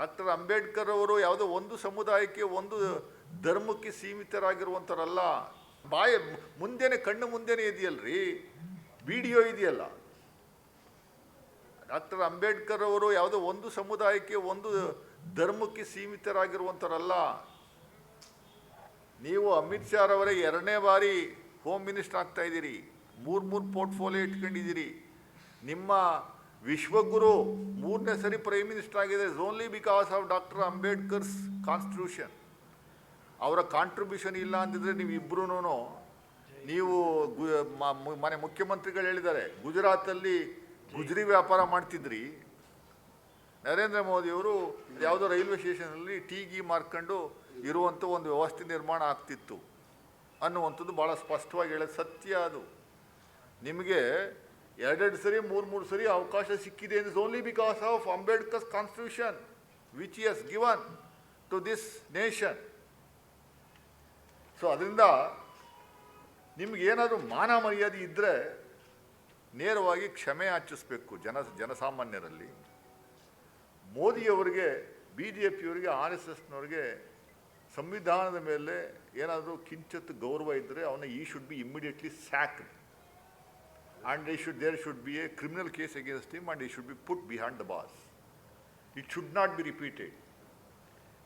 Doctor Ambedkar ಅವರು ಯಾವುದೋ ಒಂದು ಸಮುದಾಯಕ್ಕೆ ಒಂದು ಧರ್ಮಕ್ಕೆ ಸೀಮಿತರಾಗಿರುವಂಥವ್ರಲ್ಲ. ಬಾಯ ಮುಂದೆನೆ, ಕಣ್ಣು ಮುಂದೆನೆ ಇದೆಯಲ್ರಿ? ವಿಡಿಯೋ ಇದೆಯಲ್ಲ. ಡಾಕ್ಟರ್ ಅಂಬೇಡ್ಕರ್ ಅವರು ಯಾವುದೋ ಒಂದು ಸಮುದಾಯಕ್ಕೆ ಒಂದು ಧರ್ಮಕ್ಕೆ ಸೀಮಿತರಾಗಿರುವಂಥವ್ರಲ್ಲ. ನೀವು ಅಮಿತ್ ಶಾ ಅವರೇ ಎರಡನೇ ಬಾರಿ ಹೋಮ್ ಮಿನಿಸ್ಟರ್ ಆಗ್ತಾ ಇದ್ದೀರಿ. ಮೂರು ಮೂರು ಪೋರ್ಟ್ಫೋಲಿಯೋ ಇಟ್ಕೊಂಡಿದ್ದೀರಿ. ನಿಮ್ಮ ವಿಶ್ವಗುರು ಮೂರನೇ ಸರಿ ಪ್ರೈಮ್ ಮಿನಿಸ್ಟರ್ ಆಗಿದೆ. Only because of doctor Ambedkar's constitution ಅವರ ಕಾಂಟ್ರಿಬ್ಯೂಷನ್ ಇಲ್ಲ ಅಂದಿದ್ರೆ ನೀವು ಇಬ್ಬರೂ ನೀವು ಮನೆ ಮುಖ್ಯಮಂತ್ರಿಗಳು ಹೇಳಿದ್ದಾರೆ. ಗುಜರಾತಲ್ಲಿ ಗುಜರಿ ವ್ಯಾಪಾರ ಮಾಡ್ತಿದ್ರಿ. ನರೇಂದ್ರ ಮೋದಿಯವರು ಯಾವುದೋ ರೈಲ್ವೆ ಸ್ಟೇಷನಲ್ಲಿ ಟೀ ಗೀ ಮಾರ್ಕೊಂಡು ಇರುವಂಥ ಒಂದು ವ್ಯವಸ್ಥೆ ನಿರ್ಮಾಣ ಆಗ್ತಿತ್ತು ಅನ್ನುವಂಥದ್ದು ಭಾಳ ಸ್ಪಷ್ಟವಾಗಿ ಹೇಳೋದು ಸತ್ಯ ಅದು. ನಿಮಗೆ ಎರಡೆರಡು ಸರಿ, ಮೂರು ಮೂರು ಸರಿ ಅವಕಾಶ ಸಿಕ್ಕಿದೆ is only because of Ambedkar's constitution which is given to this nation so ಅದರಿಂದ ನಿಮ್ಗೆ ಏನಾದರೂ ಮಾನ ಮರ್ಯಾದೆ ಇದ್ದರೆ ನೇರವಾಗಿ ಕ್ಷಮೆ ಯಾಚಿಸ್ಬೇಕು ಜನ, ಜನಸಾಮಾನ್ಯರಲ್ಲಿ. ಮೋದಿಯವರಿಗೆ ಬಿ ಜೆ ಪಿಯವರಿಗೆ ಆರ್ ಎಸ್ ಎಸ್ನವ್ರಿಗೆ ಸಂವಿಧಾನದ ಮೇಲೆ ಏನಾದರೂ ಕಿಂಚಿತ್ ಗೌರವ ಇದ್ದರೆ ಅವನ ಈ should be immediately sack and they should there should be a criminal case against him and he should be put behind the bars it should not be repeated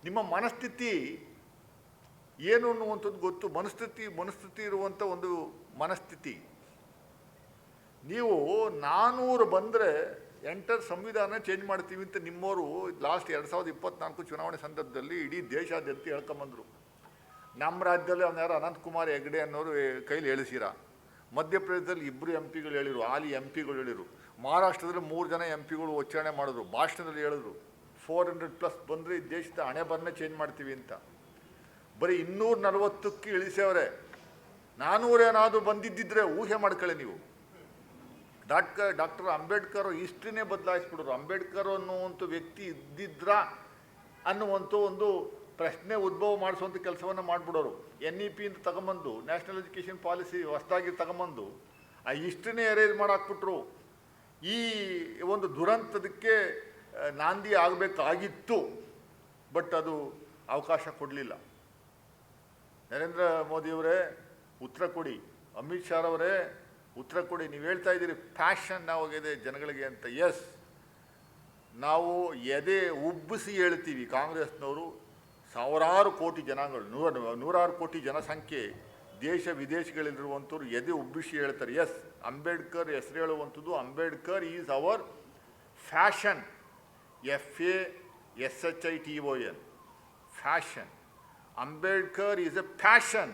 ನಿಮ್ಮ ಮನಸ್ಥಿತಿ ಏನು ಅನ್ನುವಂಥದ್ದು ಗೊತ್ತು? ಮನಸ್ಥಿತಿ ಮನಸ್ಥಿತಿ ಇರುವಂಥ ಒಂದು ಮನಸ್ಥಿತಿ. ನೀವು ನಾನೂರು ಬಂದರೆ ಎಂಟರ್ ಸಂವಿಧಾನ ಚೇಂಜ್ ಮಾಡ್ತೀವಿ ಅಂತ ನಿಮ್ಮವರು ಲಾಸ್ಟ್ ಎರಡು ಸಾವಿರದ ಇಪ್ಪತ್ನಾಲ್ಕು ಚುನಾವಣೆ ಸಂದರ್ಭದಲ್ಲಿ ಇಡೀ ದೇಶಾದ್ಯಂತ ಹೇಳ್ಕೊಂಬಂದರು. ನಮ್ಮ ರಾಜ್ಯದಲ್ಲಿ ಅವ್ನು ಯಾರು ಅನಂತಕುಮಾರ್ ಹೆಗ್ಡೆ ಅನ್ನೋರು ಕೈಲಿ ಹೇಳಿಸಿರ? ಮಧ್ಯಪ್ರದೇಶದಲ್ಲಿ ಇಬ್ಬರು ಎಂ ಪಿಗಳು ಹೇಳಿರು ಆಲಿ ಎಂ ಪಿಗಳು ಹೇಳಿರು. ಮಹಾರಾಷ್ಟ್ರದಲ್ಲಿ ಮೂರು ಜನ ಎಂ ಪಿಗಳು ಉಚ್ಚಾರಣೆ ಮಾಡಿದ್ರು. ಭಾಷಣದಲ್ಲಿ ಹೇಳಿದ್ರು ಫೋರ್ ಹಂಡ್ರೆಡ್ ಪ್ಲಸ್ ಬಂದರೆ ದೇಶದ ಹಣೆ ಬರನ್ನ ಚೇಂಜ್ ಮಾಡ್ತೀವಿ ಅಂತ. ಬರೀ ಇನ್ನೂರ ನಲವತ್ತಕ್ಕೆ ಇಳಿಸ್ಯವ್ರೆ ನಾನೂರೇನಾದರೂ ಬಂದಿದ್ದಿದ್ರೆ ಊಹೆ ಮಾಡ್ಕೊಳ್ಳಿ ನೀವು. ಡಾಕ್ಟರ್ ಡಾಕ್ಟರ್ ಅಂಬೇಡ್ಕರ್ ಹಿಸ್ಟ್ರಿನೇ ಬದಲಾಯಿಸ್ಬಿಡೋರು. ಅಂಬೇಡ್ಕರ್ ಅನ್ನುವಂಥ ವ್ಯಕ್ತಿ ಇದ್ದಿದ್ರ ಅನ್ನುವಂಥ ಒಂದು ಪ್ರಶ್ನೆ ಉದ್ಭವ ಮಾಡಿಸುವಂಥ ಕೆಲಸವನ್ನು ಮಾಡಿಬಿಡೋರು. ಎನ್ ಇ ಪಿಯಿಂದ ತಗೊಂಬಂದು ನ್ಯಾಷನಲ್ ಎಜುಕೇಷನ್ ಪಾಲಿಸಿ ಹೊಸದಾಗಿ ತಗೊಂಬಂದು, ಆ ಇಷ್ಟನ್ನೇ ಎರೇಜ್ ಮಾಡಾಕ್ಬಿಟ್ರು. ಈ ಒಂದು ದುರಂತದಕ್ಕೆ ನಾಂದಿ ಆಗಬೇಕಾಗಿತ್ತು ಬಟ್ ಅದು ಅವಕಾಶ ಕೊಡಲಿಲ್ಲ. ನರೇಂದ್ರ ಮೋದಿಯವರೇ, ಉತ್ತರ ಕೊಡಿ. ಅಮಿತ್ ಶಾ ಅವರೇ ಉತ್ತರ ಕೊಡಿ. ನೀವು ಹೇಳ್ತಾ ಇದ್ದೀರಿ ಫ್ಯಾಷನ್ ಹೋಗಿದೆ ಜನಗಳಿಗೆ ಅಂತ. ಎಸ್ ನಾವು ಎದೆ ಉಬ್ಬಿಸಿ ಹೇಳ್ತೀವಿ ಕಾಂಗ್ರೆಸ್ನವರು ಸಾವಿರಾರು ಕೋಟಿ ಜನಾಂಗಗಳು, ನೂರ, ನೂರಾರು ಕೋಟಿ ಜನಸಂಖ್ಯೆ ದೇಶ ವಿದೇಶಗಳಲ್ಲಿರುವಂಥವ್ರು ಎದೆ ಉಬ್ಬಿಸಿ ಹೇಳ್ತಾರೆ. ಎಸ್ ಅಂಬೇಡ್ಕರ್ ಹೆಸರು ಹೇಳುವಂಥದ್ದು Ambedkar is our fashion F A S H I O N N fashion. Ambedkar is a fashion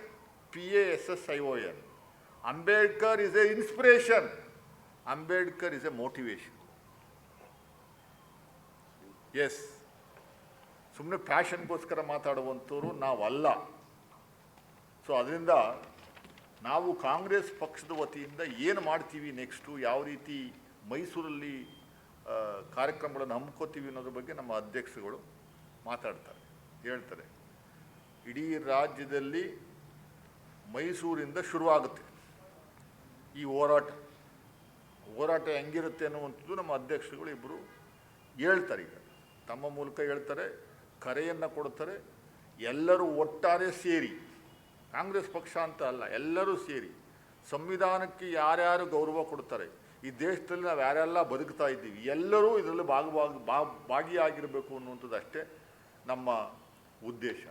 P A S S I O N Ambedkar is a inspiration, Ambedkar is a motivation. Yes ಸುಮ್ಮನೆ ಫ್ಯಾಷನ್ಗೋಸ್ಕರ ಮಾತಾಡುವಂಥವ್ರು ನಾವಲ್ಲ. So ಅದರಿಂದ ನಾವು ಕಾಂಗ್ರೆಸ್ ಪಕ್ಷದ ವತಿಯಿಂದ ಏನು ಮಾಡ್ತೀವಿ next ಯಾವ ರೀತಿ ಮೈಸೂರಲ್ಲಿ ಕಾರ್ಯಕ್ರಮಗಳನ್ನು ಹಮ್ಮಿಕೋತೀವಿ ಅನ್ನೋದ್ರ ಬಗ್ಗೆ ನಮ್ಮ ಅಧ್ಯಕ್ಷಗಳು ಮಾತಾಡ್ತಾರೆ, ಹೇಳ್ತಾರೆ. ಇಡೀ ರಾಜ್ಯದಲ್ಲಿ ಮೈಸೂರಿಂದ ಶುರುವಾಗುತ್ತೆ ಈ ಹೋರಾಟ. ಹೋರಾಟ ಹೆಂಗಿರುತ್ತೆ ಅನ್ನುವಂಥದ್ದು ನಮ್ಮ ಅಧ್ಯಕ್ಷಗಳು ಇಬ್ಬರು ಹೇಳ್ತಾರೆ ಈಗ. ತಮ್ಮ ಮೂಲಕ ಹೇಳ್ತಾರೆ ಕರೆಯನ್ನು ಕೊಡ್ತಾರೆ ಎಲ್ಲರೂ ಒಟ್ಟಾರೆ ಸೇರಿ, ಕಾಂಗ್ರೆಸ್ ಪಕ್ಷ ಅಂತ ಅಲ್ಲ, ಎಲ್ಲರೂ ಸೇರಿ ಸಂವಿಧಾನಕ್ಕೆ ಯಾರ್ಯಾರು ಗೌರವ ಕೊಡ್ತಾರೆ, ಈ ದೇಶದಲ್ಲಿ ನಾವು ಯಾರೆಲ್ಲ ಬದುಕ್ತಾ ಇದ್ದೀವಿ, ಎಲ್ಲರೂ ಇದರಲ್ಲಿ ಭಾಗವಾಗಿ ಭಾಗಿಯಾಗಿರಬೇಕು ಅನ್ನುವಂಥದ್ದು ಅಷ್ಟೇ ನಮ್ಮ ಉದ್ದೇಶ.